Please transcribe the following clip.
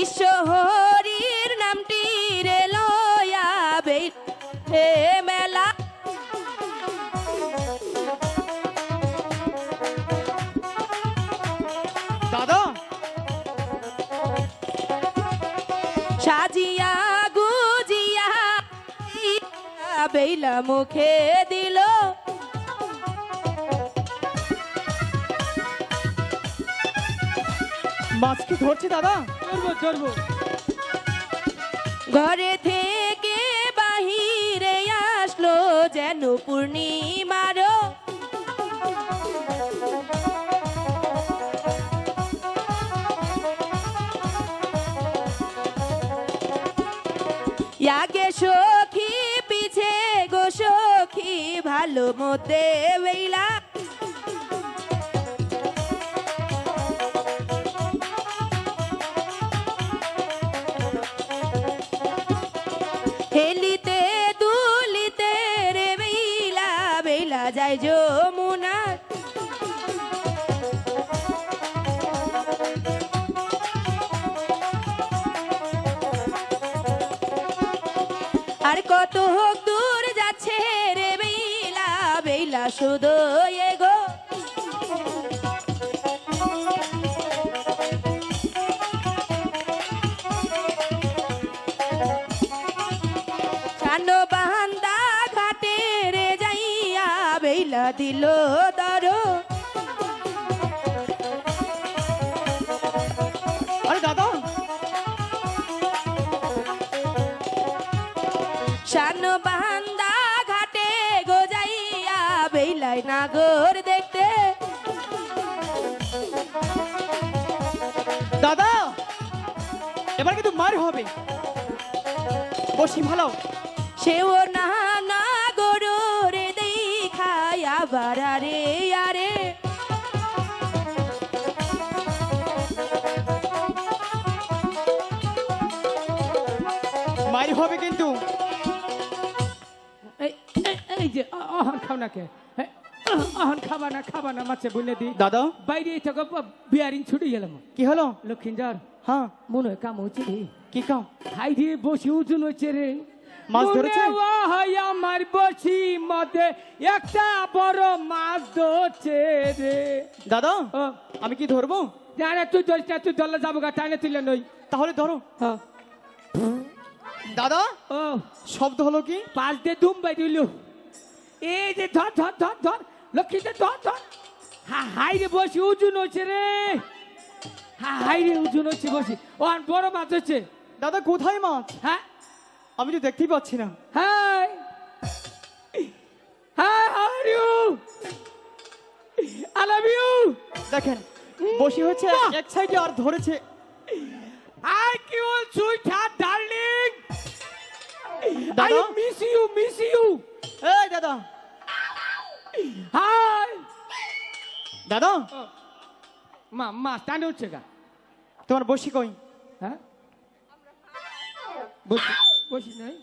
বিশ্ব হরির নামটি রে লয়া হে মেলা। দাদা। সাজিয়া গুজিয়া বেলা মুখে দিল। মাছ কি ধরছে দাদা? ঘরে থেকে বাহিরে আসলো যেন পূর্ণিমার। আগে সখী পিছে গো সখী ভালো মতে বেলা যমুনা। আর কত হোক দূর যাচ্ছে রে বেলা বেলা শুধু এগো। দিল দর। আরে দাদা। শান ঘাটে গো যাইয়া বেলাই নাগর দেখতে। দাদা, এবার কিন্তু মার হবে। বসি, ভালো। সেও না আবার আরে। আরে মার হবে কিন্তু। এই যে আহন খাও না কে? আহন খাবা না খাবা না মাছে বলে দি। দাদা। বাইরে থেকে বিয়ারিং ছুটে গেলাম কি হলো? লক্ষিণজার হ্যাঁ। মনে হয় কাম হচ্ছে কি কাম? হাই দিয়ে বসি উজুন হচ্ছে রে। মাছ ধরেছে? আমার বসি মধ্যে একটা বড় মাছ ধরছে রে। দাদা আমি কি ধরবো? জানে তুই ধরিস না তুই ধরলে যাব গা টাইনে তুলে নই। তাহলে ধরো। হ্যাঁ। দাদা ও। শব্দ হলো কি? পাঁচ দিয়ে দুম বাই দিল। এই যে ধর ধর ধর ধর লক্ষ্মীতে ধর ধর। হা হাই রে বসি উজুন হচ্ছে রে। হা হাই রে উজুন হচ্ছে বসি। ও আর বড় মাছ হচ্ছে। দাদা কোথায় মাছ? হ্যাঁ? আমি তো দেখতেই পাচ্ছি না। Hi hi how are you I love you দেখেন বসি হচ্ছে এক সাইডে আর ধরেছে। I Q sweetheart darling I দাদা? মিস ইউ মিস ইউ এই দাদা। হাই দাদা? মা মা স্ট্যান্ড হচ্ছে গা। তোমার বসি কই? হ্যাঁ? বসি। বসি নাই